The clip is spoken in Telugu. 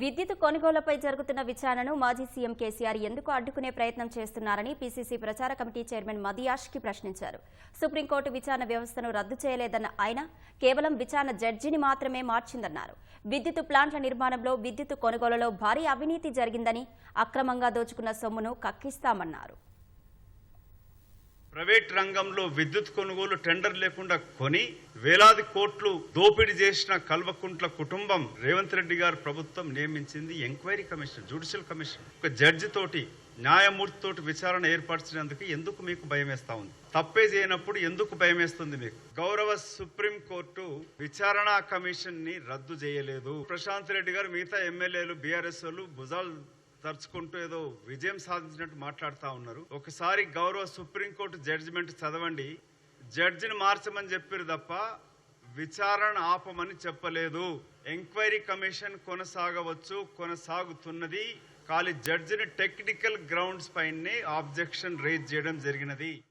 విద్యుత్ కొనుగోలపై జరుగుతున్న విచారణను మాజీ సీఎం కేసీఆర్ ఎందుకు అడ్డుకునే ప్రయత్నం చేస్తున్నారని పీసీసీ ప్రచార కమిటీ చైర్మన్ మదియాష్కి ప్రశ్నించారు. సుప్రీంకోర్టు విచారణ వ్యవస్థను రద్దు చేయలేదన్న ఆయన కేవలం విచారణ జడ్జిని మాత్రమే మార్చిందన్నారు. విద్యుత్ ప్లాంట్ల నిర్మాణంలో విద్యుత్ కొనుగోలులో భారీ అవినీతి జరిగిందని అక్రమంగా దోచుకున్న సొమ్మును కక్కిస్తామన్నారు. ప్రైవేట్ రంగంలో విద్యుత్ కొనుగోలు టెండర్ లేకుండా కొని వేలాది కోట్లు దోపిడీ చేసిన కల్వకుంట్ల కుటుంబం రేవంత్ రెడ్డి గారు ప్రభుత్వం నియమించింది. ఎంక్వైరీ కమిషన్ జ్యుడిషియల్ కమిషన్ ఒక జడ్జి తోటి న్యాయమూర్తి తోటి విచారణ ఏర్పరిచినందుకు ఎందుకు మీకు భయం వేస్తా ఉంది? తప్పే చేయనప్పుడు ఎందుకు భయం వేస్తుంది మీకు? గౌరవ సుప్రీం కోర్టు విచారణ కమిషన్ని రద్దు చేయలేదు. ప్రశాంత్ రెడ్డి గారు మిగతా ఎమ్మెల్యేలు బీఆర్ఎస్ వాళ్ళు భుజాలు తరుచుకుంటూ ఏదో విజయం సాధించినట్టు మాట్లాడుతూ ఉన్నారు. ఒకసారి గౌరవ సుప్రీంకోర్టు జడ్జిమెంట్ చదవండి. జడ్జిని మార్చమని చెప్పారు తప్ప విచారణ ఆపమని చెప్పలేదు. ఎంక్వైరీ కమిషన్ కొనసాగవచ్చు కొనసాగుతున్నది. ఖాళీ జడ్జిని టెక్నికల్ గ్రౌండ్స్ పైనే ఆబ్జెక్షన్ రేజ్ చేయడం జరిగినది.